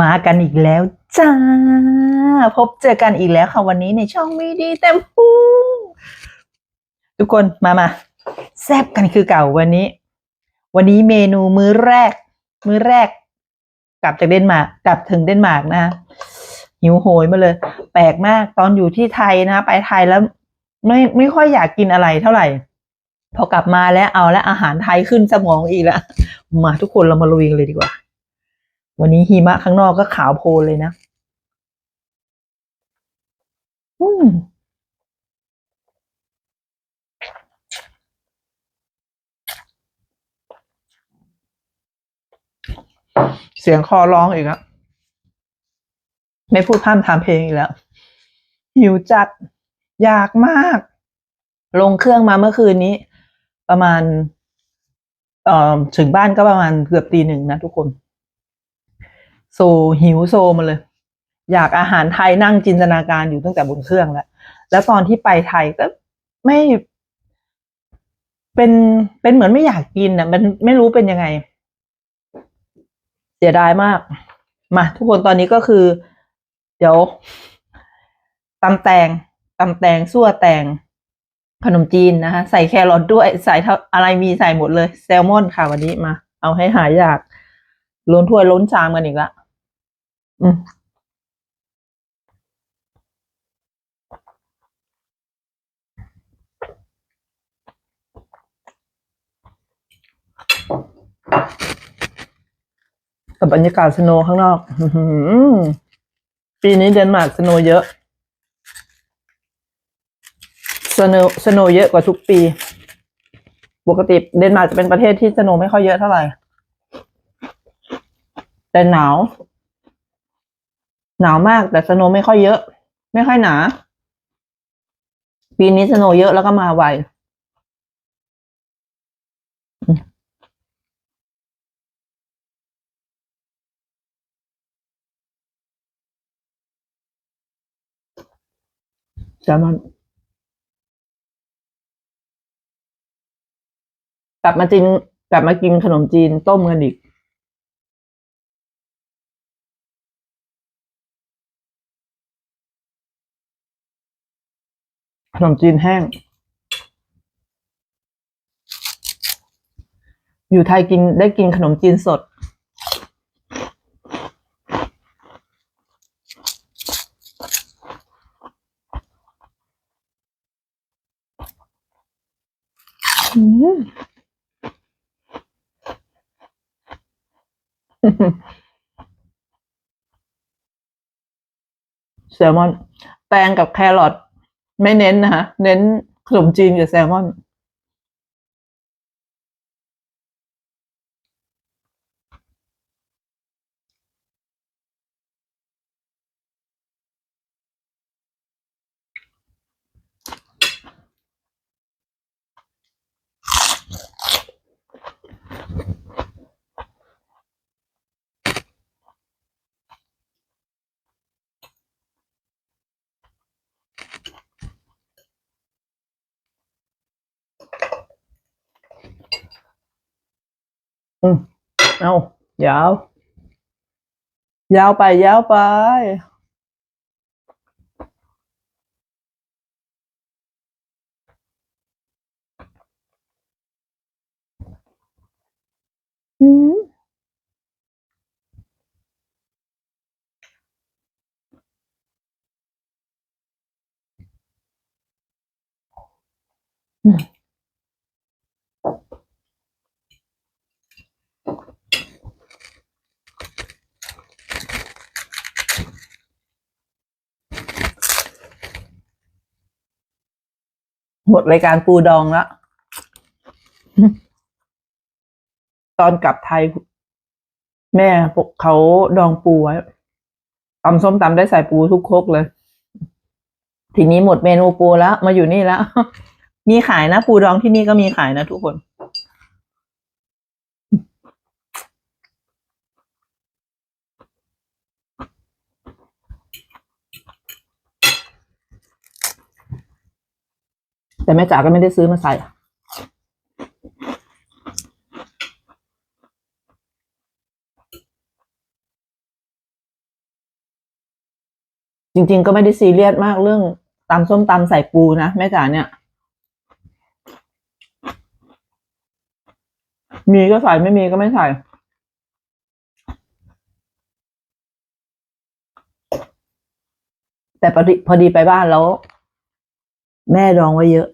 มากันอีกแล้วจ้า พบเจอกันอีกแล้วค่ะวันนี้ในช่องมีดีเต็มพุงทุกคนมามาแซบกันคือเก่าวันนี้ วันนี้เมนูมื้อแรก มื้อแรก กลับจากเดนมาร์กกลับถึงเดนมาร์กนะหิวโหยมาเลย แปลกมากตอนอยู่ที่ไทยนะไปไทยแล้ว ไม่ไม่ค่อยอยากกินอะไรเท่าไหร่ พอกลับมาแล้วเอาแล้วอาหารไทยขึ้นสมองอีกแล้วมาทุกคนเรามาลุยกันเลยดีกว่า วันนี้หิมะข้างนอกก็ขาวโพลนเลยนะ อืมเสียงคอร้องอีกแล้วไม่พูดพร่ำทำเพลงอีกแล้ว หิวจัด อยากมาก ลงเครื่องมาเมื่อคืนนี้ ประมาณ เอ่อ ถึงบ้านก็ประมาณเกือบตีหนึ่งนะทุกคน โซหิวโซมาเลย อยากอาหารไทยนั่งจินตนาการอยู่ตั้งแต่บนเครื่องแล้ว แล้วตอนที่ไปไทยก็ไม่ เป็นเป็นเหมือนไม่อยากกินอะ มันไม่รู้เป็นยังไง เสียดายมาก มา ทุกคนตอนนี้ก็คือ เดี๋ยวตำแตงตำแตงซั่วแตงขนมจีนนะคะ ใส่แครอทด้วยใส่อะไรมีใส่หมดเลย แซลมอนค่ะวันนี้มา เอาให้หายอยากล้นถ้วยล้นชามกันอีกละ อืมกับบรรยากาศสโนข้างนอกปีนี้เดนมาร์กสโนเยอะ สโนสโนเยอะกว่าทุกปี ปกติเดนมาร์กจะเป็นประเทศที่สโนไม่ค่อยเยอะเท่าไหร่ แต่หนาว หนาวมากแต่สโนว์ไม่ค่อยเยอะ ไม่ค่อยหนา ปีนี้สโนว์เยอะแล้วก็มาไวแซลมอนกลับมาจีนกลับมากินขนมจีนต้มกันอีก ขนมจีนแห้ง อยู่ไทยกินได้กินขนมจีนสด อืมแซลมอน แตงกับแครอท ไม่เน้นนะคะ เน้นขนมจีนกับแซลมอน อืมเอายาวยาวไปยาวไป อืม หมดรายการปูดองแล้ว ตอนกลับไทย แม่พวกเขาดองปูไว้ตำส้มตำได้ใส่ปูทุกครกเลย ทีนี้หมดเมนูปูแล้ว มาอยู่นี่แล้ว มีขายนะ ปูดองที่นี่ก็มีขายนะทุกคน แต่แม่จ๋าก็ไม่ได้ซื้อมาใส่จริง ๆ ก็ไม่ได้ซีเรียสมากเรื่องตำส้มตำใส่ปูนะแม่จ๋าเนี่ย มีก็ใส่ไม่มีก็ไม่ใส่แต่พอดีพอดีไปบ้านแล้ว แม่ดองไว้เยอะ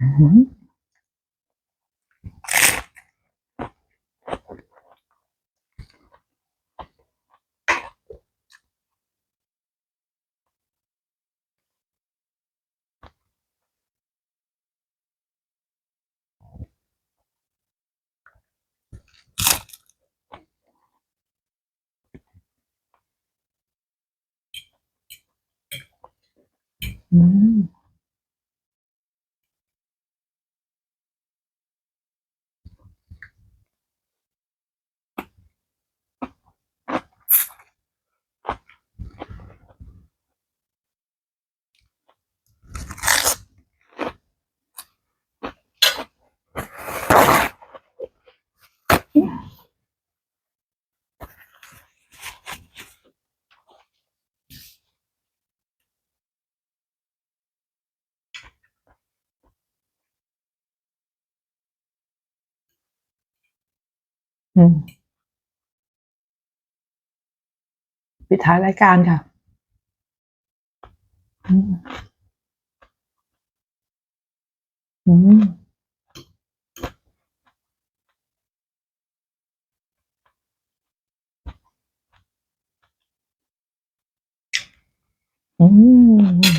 อืม ปิดท้ายรายการค่ะอืมอืมอืม